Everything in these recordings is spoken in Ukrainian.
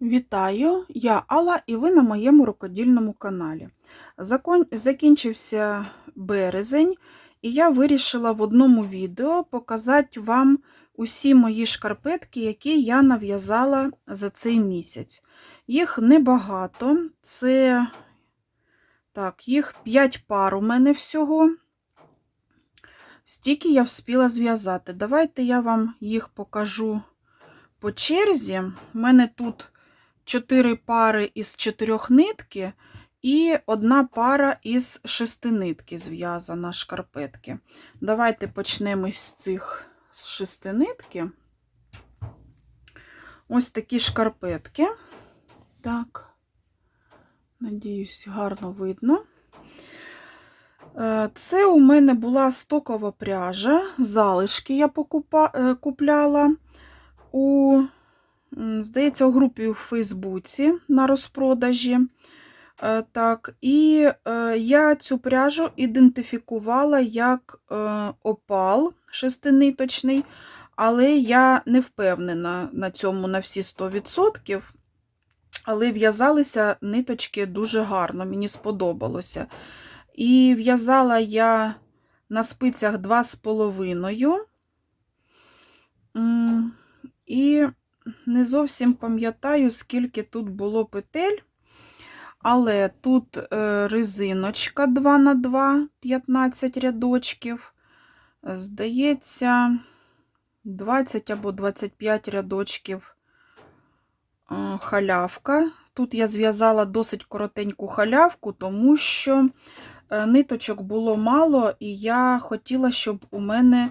Вітаю, я Алла і ви на моєму рукодільному каналі. Закінчився березень, і я вирішила в одному відео показати вам усі мої шкарпетки, які я нав'язала за цей місяць. Їх небагато, це так, їх 5 пар у мене всього. Стільки я вспіла зв'язати. Давайте я вам їх покажу по черзі. У мене тут 4 пари із 4 нитки і одна пара із 6 нитки зв'язана шкарпетки. Давайте почнемо з цих з 6 нитки. Ось такі шкарпетки. Так, надіюсь, гарно видно. Е, Це у мене була стокова пряжа, залишки я покупа... е, купляла у здається, у групі у Фейсбуці на розпродажі. Е, Так, І е, я цю пряжу ідентифікувала як е, опал шестиниточний, але я не впевнена на цьому на всі 100%. Але в'язалися ниточки дуже гарно, мені сподобалося. І в'язала я на спицях 2,5. І не зовсім пам'ятаю, скільки тут було петель, але тут е, резиночка 2 на 2 15 рядочків. Здається, 20 або 25 рядочків е, халявка. Тут я зв'язала досить коротеньку халявку, тому що е, ниточок було мало, і я хотіла, щоб у мене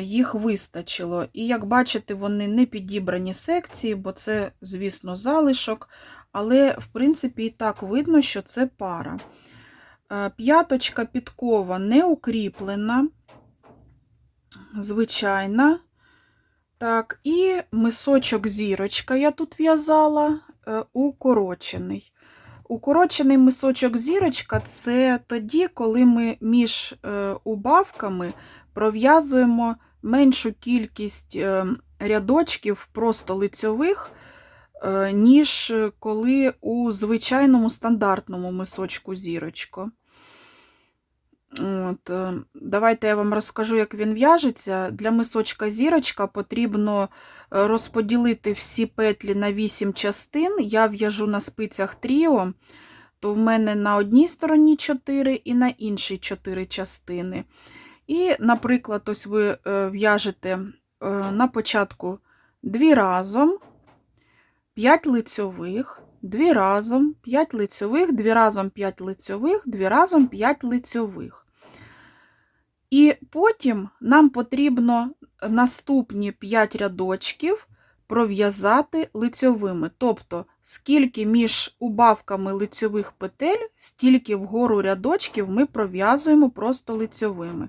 їх вистачило. І, як бачите, вони не підібрані секції, бо це, звісно, залишок, але, в принципі, і так видно, що це пара. П'яточка підкова не укріплена, звичайна. Так, і мисочок зірочка я тут в'язала укорочений. Укорочений мисочок зірочка це тоді, коли ми між убавками пров'язуємо меншу кількість рядочків просто лицьових, ніж коли у звичайному стандартному мисочку зірочко. От, Давайте я вам розкажу, як він в'яжеться. Для мисочка зірочка потрібно розподілити всі петлі на 8 частин. Я в'яжу на спицях тріо, то в мене на одній стороні 4 і на іншій 4 частини. І, наприклад, ось ви в'яжете на початку 2 разом, 5 лицьових, 2 разом, 5 лицьових, 2 разом 5 лицьових, 2 разом 5 лицьових. І потім нам потрібно наступні 5 рядочків пров'язати лицьовими. Тобто, скільки між убавками лицьових петель, стільки вгору рядочків ми пров'язуємо просто лицьовими.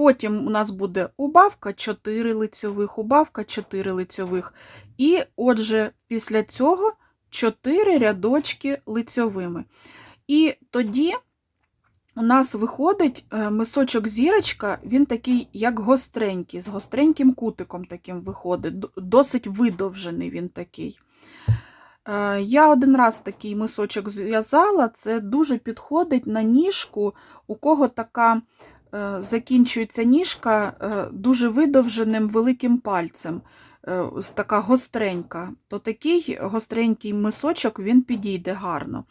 Потім у нас буде убавка 4 лицьових, убавка 4 лицьових. І, отже, після цього 4 рядочки лицьовими. І тоді у нас виходить мисочок зірочка, він такий, як гостренький, з гостреньким кутиком таким виходить, досить видовжений він такий. Я один раз такий мисочок зв'язала, це дуже підходить на ніжку, у кого така закінчується ніжка дуже видовженим великим пальцем, така гостренька, то такий гостренький мисочок він підійде гарно.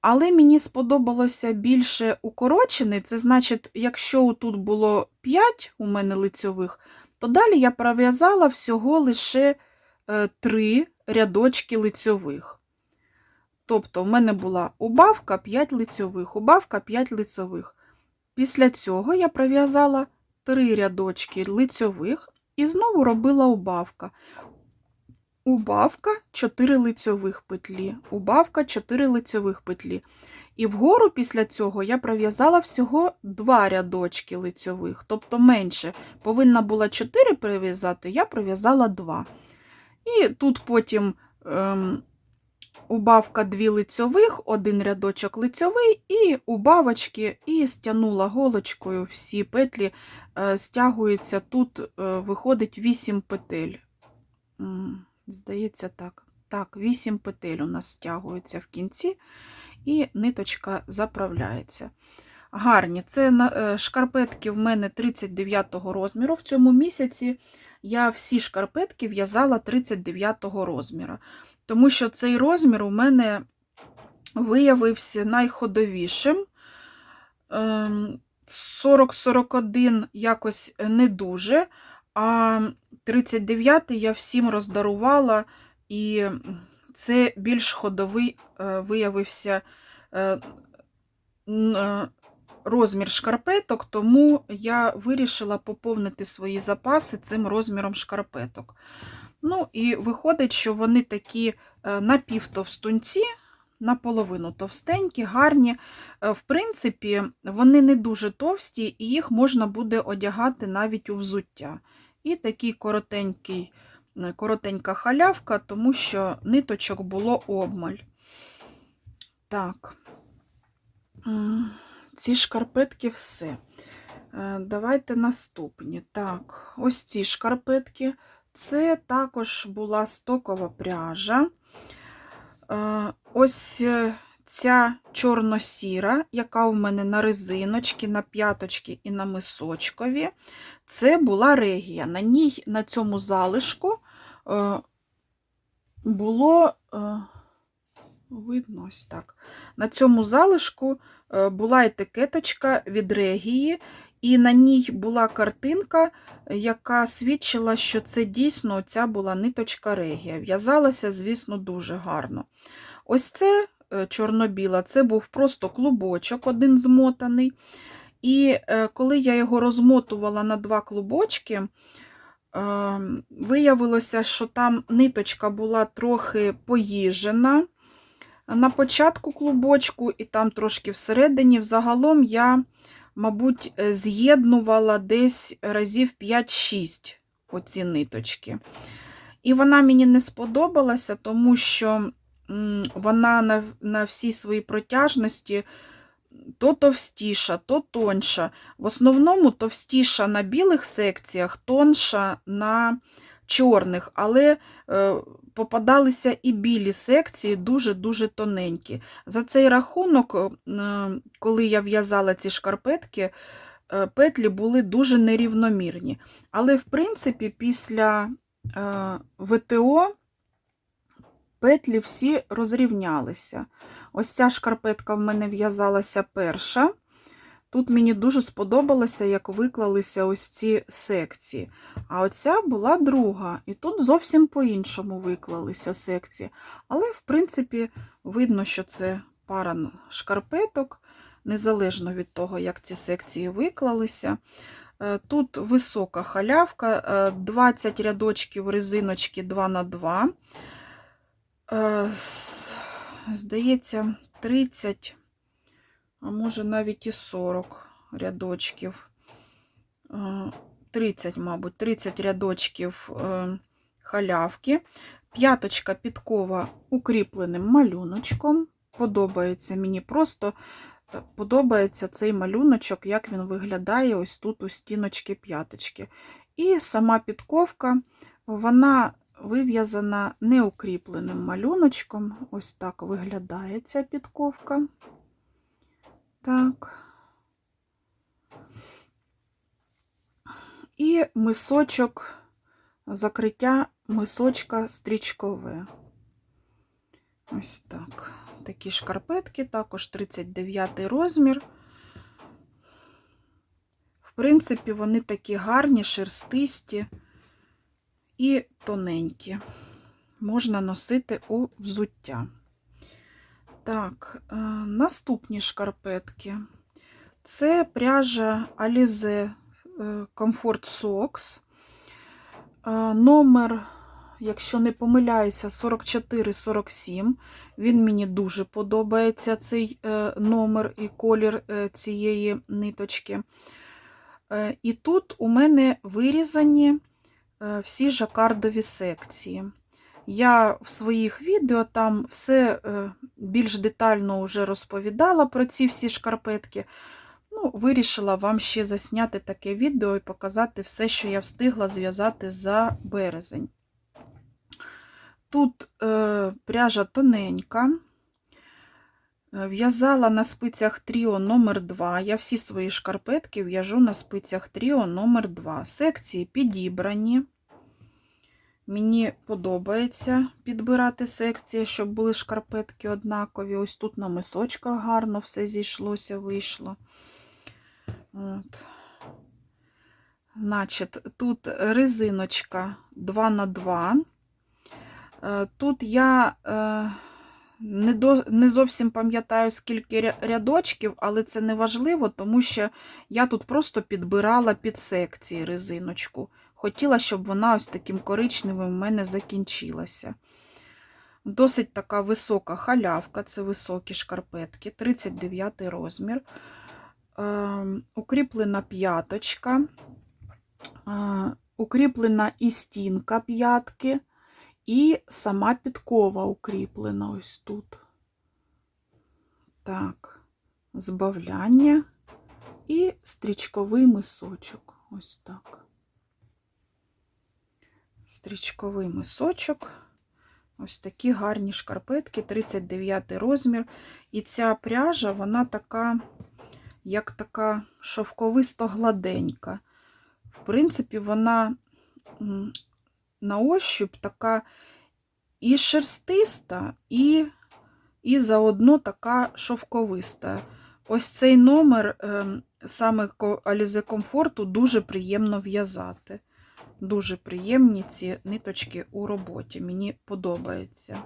Але мені сподобалося більше укорочений, це значить, якщо тут було 5 у мене лицьових, то далі я пров'язала всього лише 3 рядочки лицьових. Тобто, в мене була убавка 5 лицьових, убавка 5 лицьових. Після цього я пров'язала 3 рядочки лицьових і знову робила убавка. Убавка 4 лицьових петлі, убавка 4 лицьових петлі. І вгору після цього я пров'язала всього 2 рядочки лицьових, тобто менше. Повинна була 4 прив'язати, я пров'язала 2. І тут потім ем, убавка 2 лицьових, один рядочок лицьовий, і убавочки, і стягнула голочкою всі петлі, е, стягується, тут е, виходить 8 петель. Здається, так. Так, 8 петель у нас стягуються в кінці, і ниточка заправляється. Гарні. Це е, шкарпетки в мене 39 розміру. В цьому місяці я всі шкарпетки в'язала 39 розміру. Тому що цей розмір у мене виявився найходовішим. Ем, 40-41 якось не дуже, а 39 я всім роздарувала, і це більш ходовий е, виявився е, е, розмір шкарпеток, тому я вирішила поповнити свої запаси цим розміром шкарпеток. Ну, і виходить, що вони такі е, напівтовстунці, наполовину товстенькі, гарні. Е, В принципі, вони не дуже товсті, і їх можна буде одягати навіть у взуття. І такий коротенький, е, коротенька халявка, тому що ниточок було обмаль. Так, ці шкарпетки все. Давайте наступні. Так, ось ці шкарпетки. Це також була стокова пряжа. Е, Ось е, ця чорно-сіра, яка у мене на резиночки, на п'яточки і на мисочкові. Це була регія. На ній, на цьому залишку е, було видно ось так. На цьому залишку була етикеточка від регії, і на ній була картинка, яка свідчила, що це дійсно ця була ниточка регія. В'язалася, звісно, дуже гарно. Ось це е, чорно-біла, це був просто клубочок, один змотаний. І е, коли я його розмотувала на два клубочки, е, виявилося, що там ниточка була трохи поїжена на початку клубочку, і там трошки всередині. Взагалом я, мабуть, е, з'єднувала десь разів 5-6 оці ниточки. І вона мені не сподобалася, тому що вона на, на всій своїй протяжності то товстіша, то тонша. В основному товстіша на білих секціях, тонша на чорних, але е, попадалися і білі секції дуже-дуже тоненькі. За цей рахунок, е, коли я в'язала ці шкарпетки, е, петлі були дуже нерівномірні. Але, в принципі, після ВТО петлі всі розрівнялися. Ось ця шкарпетка в мене в'язалася перша. Тут мені дуже сподобалося, як виклалися ось ці секції. А оця була друга, і тут зовсім по-іншому виклалися секції. Але, в принципі, видно, що це пара шкарпеток, незалежно від того, як ці секції виклалися. Е, Тут висока халявка, е, 20 рядочків резиночки 2 на 2 Е, Здається, 30, а може навіть і 40 рядочків. Е, 30, мабуть, 30 рядочків е, халявки. П'яточка підкова укріпленим малюночком. Подобається мені просто е, подобається цей малюночок, як він виглядає ось тут у стіночки п'яточки. І сама підковка, вона вив'язана неукріпленим малюночком. Ось так виглядає ця підковка. Так. І мисочок, закриття мисочка стрічкове. Ось так. Такі шкарпетки, також 39 розмір. В принципі, вони такі гарні, шерстисті і тоненькі. Можна носити у взуття. Так, е, наступні шкарпетки. Це пряжа Alize е, Comfort Socks. Е, Номер, якщо не помиляюся, 44-47. Він мені дуже подобається цей номер і колір цієї ниточки. І тут у мене вирізані всі жакардові секції. Я в своїх відео там все е, більш детально вже розповідала про ці всі шкарпетки. Ну, Вирішила вам ще засняти таке відео і показати все, що я встигла зв'язати за березень. Тут е, пряжа тоненька. Е, В'язала на спицях Тріо номер 2 Я всі свої шкарпетки в'яжу на спицях Тріо номер 2 Секції підібрані. Мені подобається підбирати секції, щоб були шкарпетки однакові. Ось тут на мисочках гарно все зійшлося, вийшло. От. Значить, тут резиночка 2 на 2 Е, Тут я е, не, до, не зовсім пам'ятаю, скільки рядочків, але це не важливо, тому що я тут просто підбирала під секції резиночку. Хотіла, щоб вона ось таким коричневим в мене закінчилася. Досить така висока халявка, це високі шкарпетки, 39 розмір. Е, укріплена п'яточка, е, укріплена і стінка п'ятки. І сама підкова укріплена ось тут. Так, збавляння і стрічковий мисочок. Ось так. Стрічковий мисочок. Ось такі гарні шкарпетки, 39 розмір. І ця пряжа, вона така, як така шовковисто гладенька. В принципі, вона на ощупь така і шерстиста, і, і заодно така шовковиста. Ось цей номер ем, саме Alize Комфорту дуже приємно в'язати. Дуже приємні ці ниточки у роботі. Мені подобається.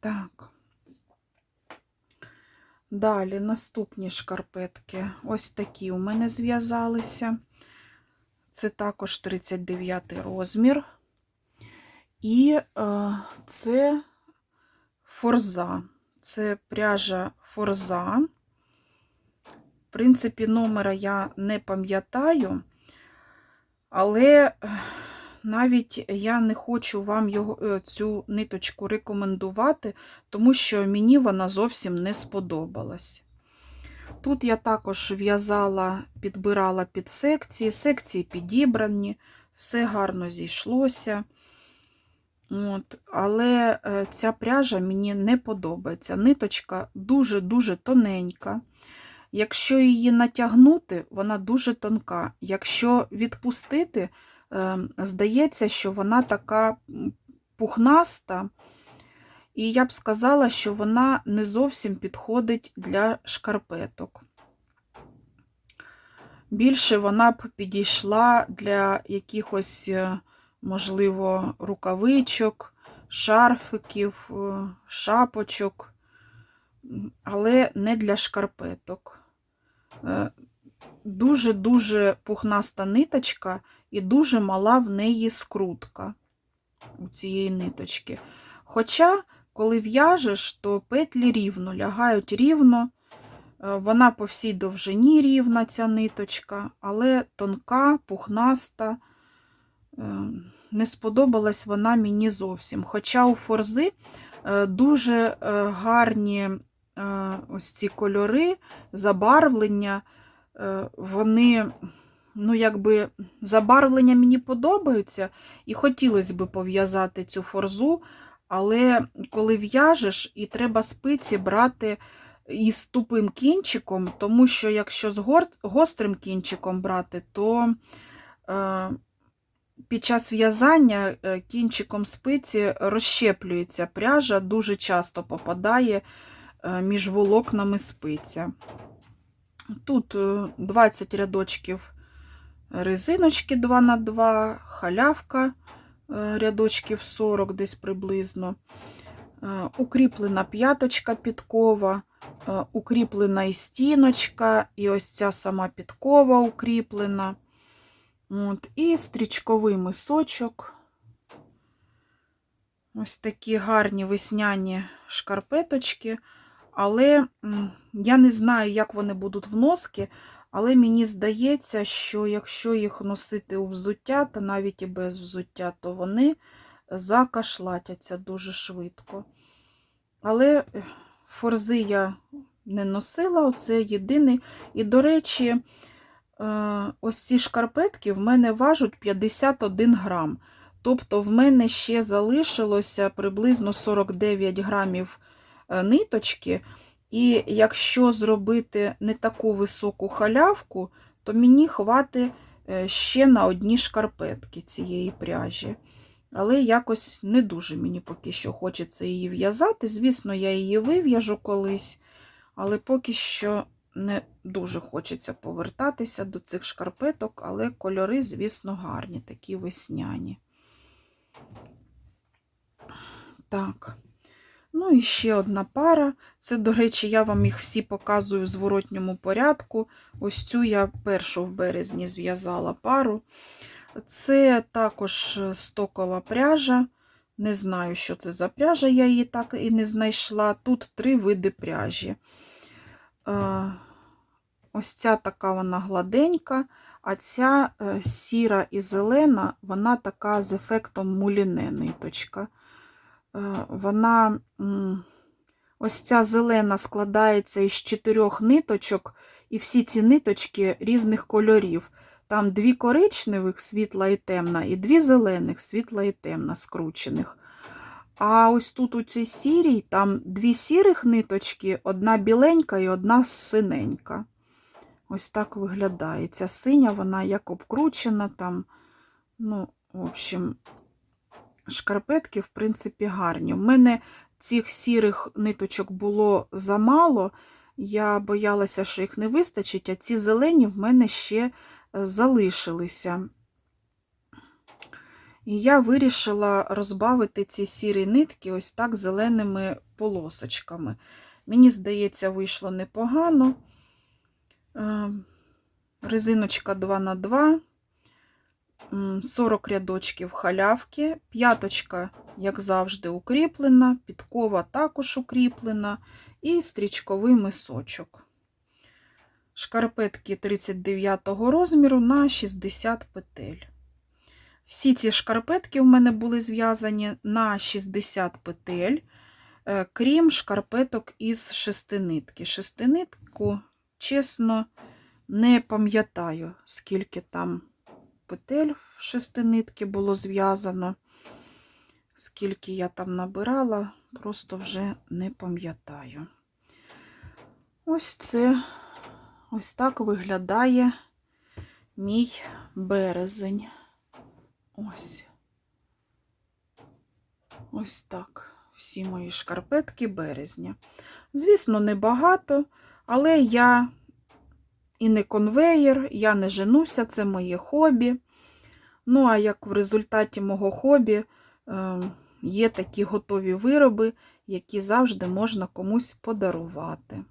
Так. Далі наступні шкарпетки. Ось такі у мене зв'язалися. Це також 39 розмір. І е, це форза. Це пряжа форза. В принципі, номера я не пам'ятаю, але навіть я не хочу вам його, е, цю ниточку рекомендувати, тому що мені вона зовсім не сподобалась. Тут я також в'язала, підбирала під секції, секції підібрані, все гарно зійшлося. От, але е, ця пряжа мені не подобається. Ниточка дуже-дуже тоненька. Якщо її натягнути, вона дуже тонка. Якщо відпустити, е, здається, що вона така пухнаста. І я б сказала, що вона не зовсім підходить для шкарпеток. Більше вона б підійшла для якихось, е, можливо, рукавичок, шарфиків, е, шапочок, але не для шкарпеток. Е, Дуже-дуже пухнаста ниточка і дуже мала в неї скрутка у цієї ниточки. Хоча, коли в'яжеш, то петлі рівно лягають рівно, Е, вона по всій довжині рівна, ця ниточка, але тонка, пухнаста. Е, Не сподобалась вона мені зовсім. Хоча у форзи дуже гарні ось ці кольори, забарвлення, е, вони, ну, якби, забарвлення мені подобаються, і хотілося б пов'язати цю форзу, але коли в'яжеш, і треба спиці брати із тупим кінчиком, тому що якщо з гострим кінчиком брати, то е, під час в'язання е, кінчиком спиці розщеплюється пряжа, дуже часто попадає е, між волокнами спиця. Тут е, 20 рядочків резиночки 2 на 2 халявка е, рядочків 40 десь приблизно. Е, Укріплена п'яточка підкова, е, укріплена і стіночка, і ось ця сама підкова укріплена. От, і стрічковий мисочок. Ось такі гарні весняні шкарпеточки. Але я не знаю, як вони будуть в носки, але мені здається, що якщо їх носити у взуття, та навіть і без взуття, то вони закашлатяться дуже швидко. Але е, форзи я не носила, оце єдиний. І, до речі, е, ось ці шкарпетки в мене важать 51 грам. Тобто в мене ще залишилося приблизно 49 грамів ниточки. І якщо зробити не таку високу халявку, то мені хватить е, ще на одні шкарпетки цієї пряжі. Але якось не дуже мені поки що хочеться її в'язати. Звісно, я її вив'яжу колись, але поки що не дуже хочеться повертатися до цих шкарпеток, але кольори, звісно, гарні, такі весняні. Так. Ну і ще одна пара. Це, до речі, я вам їх всі показую в зворотньому порядку. Ось цю я першу в березні зв'язала пару. Це також стокова пряжа. Не знаю, що це за пряжа, я її так і не знайшла. Тут три види пряжі. Е, Ось ця така вона гладенька, а ця е, сіра і зелена, вона така з ефектом муліне ниточка. Е, Вона, ось ця зелена складається із чотирьох ниточок, і всі ці ниточки різних кольорів. Там дві коричневих, світла і темна, і дві зелених, світла і темна, скручених. А ось тут у цій сірій, там дві сірих ниточки, одна біленька і одна синенька. Ось так виглядає. Ця синя, вона як обкручена там. Ну, в общем, шкарпетки, в принципі, гарні. У мене цих сірих ниточок було замало. Я боялася, що їх не вистачить, а ці зелені в мене ще е, залишилися. І я вирішила розбавити ці сірі нитки ось так зеленими полосочками. Мені здається, вийшло непогано. Е, Резиночка 2х2, м, 40 рядочків халявки, п'яточка, як завжди, укріплена, підкова також укріплена, і стрічковий мисочок. Шкарпетки 39 розміру на 60 петель. Всі ці шкарпетки в мене були зв'язані на 60 петель, е, крім шкарпеток із шестинитки. Шестинитку, чесно, не пам'ятаю, скільки там петель в шестинитки було зв'язано, скільки я там набирала, просто вже не пам'ятаю. Ось це, ось так виглядає мій березень. Ось. Ось так. Всі мої шкарпетки березня. Звісно, небагато, але я і не конвеєр, я не женуся, це моє хобі. Ну, а як в результаті мого хобі е, є такі готові вироби, які завжди можна комусь подарувати.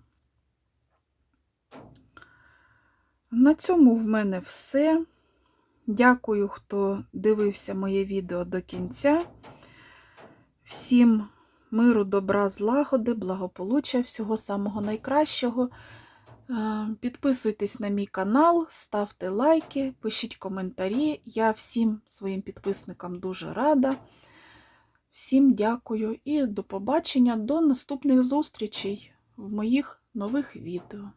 На цьому в мене все. Дякую, хто дивився моє відео до кінця. Всім миру, добра, злагоди, благополуччя, всього самого найкращого. Е, Підписуйтесь на мій канал, ставте лайки, пишіть коментарі. Я всім своїм підписникам дуже рада. Всім дякую і до побачення, до наступних зустрічей в моїх нових відео.